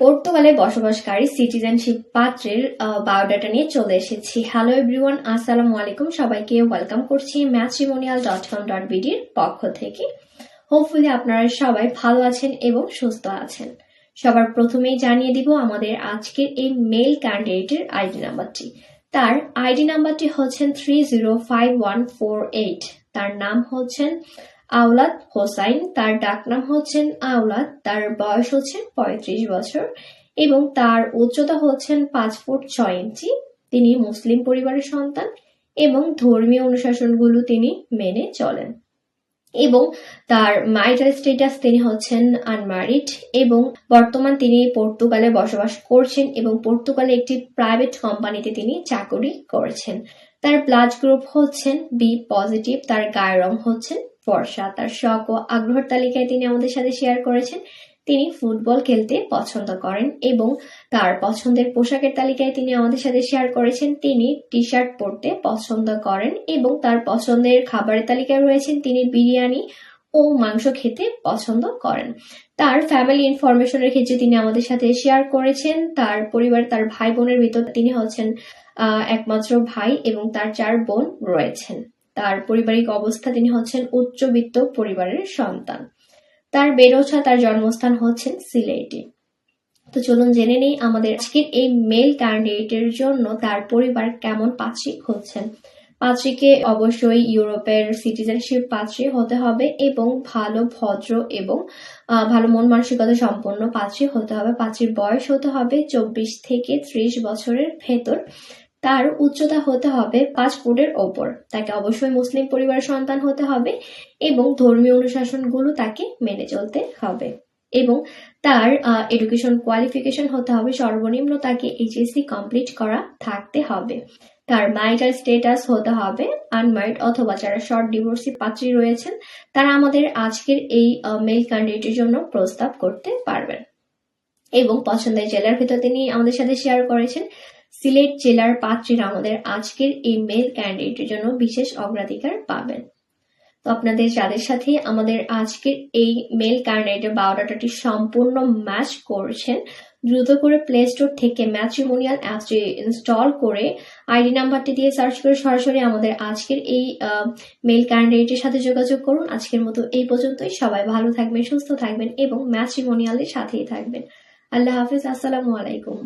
পর্তুগালে বসবাসকারী সিটিজেনশিপ পাত্রের বায়োডাটা নিয়ে চলে এসেছি। হ্যালো এভরিওয়ান আসসালামু আলাইকুম। সবাইকে ওয়েলকাম করছি ম্যাট্রিমোনিয়াল ডট কম ডট বিডির পক্ষ থেকে। হোপফুলি আপনারা সবাই ভালো আছেন এবং সুস্থ আছেন। সবার প্রথমেই জানিয়ে দিব আমাদের আজকের এই মেল ক্যান্ডিডেটের আইডি নাম্বারটি। তার আইডি নাম্বারটি হচ্ছেন three zero five one four eight তার নাম হচ্ছেন আওলাদ হোসাইন, তার ডাকনাম হচ্ছেন আওলাদ, তার বয়স হচ্ছে পঁয়ত্রিশ বছর এবং তার উচ্চতা হচ্ছেন পাঁচ ফুট ছয় ইঞ্চি। তিনি মুসলিম পরিবারের সন্তান এবং ধর্মীয় অনুশাসনগুলো তিনি মেনে চলেন। এবং তার মাইটাল স্টেটাস তিনি হচ্ছেন আনম্যারিড এবং বর্তমান তিনি পর্তুগালে বসবাস করছেন এবং পর্তুগালে একটি প্রাইভেট কোম্পানিতে তিনি চাকরি করেছেন। তার ব্লাড গ্রুপ হচ্ছেন বি পজিটিভ তার গায়ের রং হচ্ছেন ফর্সা, তার শখ ও আগ্রহের তালিকায় তিনি আমাদের সাথে শেয়ার করেছেন। তিনি ফুটবল খেলতে পছন্দ করেন এবং তার পছন্দের পোশাকের তালিকায় তিনি আমাদের সাথে শেয়ার করেছেন। তিনি টি শার্ট পরতে পছন্দ করেন এবং তার পছন্দের খাবারের তালিকায় রয়েছেন। তিনি বিরিয়ানি ও মাংস খেতে পছন্দ করেন। তার ফ্যামিলি ইনফরমেশনের ক্ষেত্রে তিনি আমাদের সাথে শেয়ার করেছেন। তার পরিবার, তার ভাই বোনের ভিতর তিনি হচ্ছেন একমাত্র ভাই এবং তার চার বোন রয়েছেন। তার পারিবারিক অবস্থা, তিনি হচ্ছেন উচ্চবিত্ত পরিবারের সন্তান। তার ওঠা তার জন্মস্থান হচ্ছেন সিলেটে। তো চলুন জেনে নেই আমাদের আজকের এই মেল ক্যান্ডিডেটের জন্য তার পরিবার কেমন পাত্রী হচ্ছেন। পাত্রীকে অবশ্যই ইউরোপের সিটিজেনশিপ পাত্রী হতে হবে এবং ভালো, ভদ্র এবং ভালো মন মানসিকতা সম্পন্ন পাত্রী হতে হবে। পাত্রীর বয়স হতে হবে চব্বিশ থেকে ত্রিশ বছরের ভেতর। তার উচ্চতা হতে হবে পাঁচ ফুটের ওপর। তাকে অবশ্যই মুসলিম পরিবারের সন্তান হতে হবে এবং ধর্মীয় অনুশাসনগুলো তাকে মেনে চলতে হবে এবং তার এডুকেশন কোয়ালিফিকেশন হতে হবে। সর্বনিম্ন তাকে এইচএসসি কমপ্লিট করা থাকতে হবে। তার ম্যারিটাল স্টেটাস হতে হবে আনম্যারিড অথবা যারা শর্ট ডিভোর্সি পাত্রী রয়েছেন, তারা আমাদের আজকের এই মেল ক্যান্ডিডেটের জন্য প্রস্তাব করতে পারবেন। এবং পছন্দের জেলার ভিতর তিনি আমাদের সাথে শেয়ার করেছেন। সিলেট জেলার পাত্রীরা আমাদের আজকের এই মেল ক্যান্ডিডেটের জন্য বিশেষ অগ্রাধিকার পাবেন। তো আপনাদের যাদের সাথে আমাদের আজকের এই মেল ক্যান্ডিডেটের বায়োডাটাটি সম্পূর্ণ ম্যাচ করছেন, দ্রুত করে প্লে স্টোর থেকে ম্যাট্রিমোনিয়াল অ্যাপটি ইনস্টল করে আইডি নাম্বারটি দিয়ে সার্চ করে সরাসরি আমাদের আজকের এই মেল ক্যান্ডিডেটের সাথে যোগাযোগ করুন। আজকের মতো এই পর্যন্তই। সবাই ভালো থাকবেন, সুস্থ থাকবেন এবং ম্যাট্রিমোনিয়ালের সাথেই থাকবেন। আল্লাহ হাফিজ। আসসালামু আলাইকুম।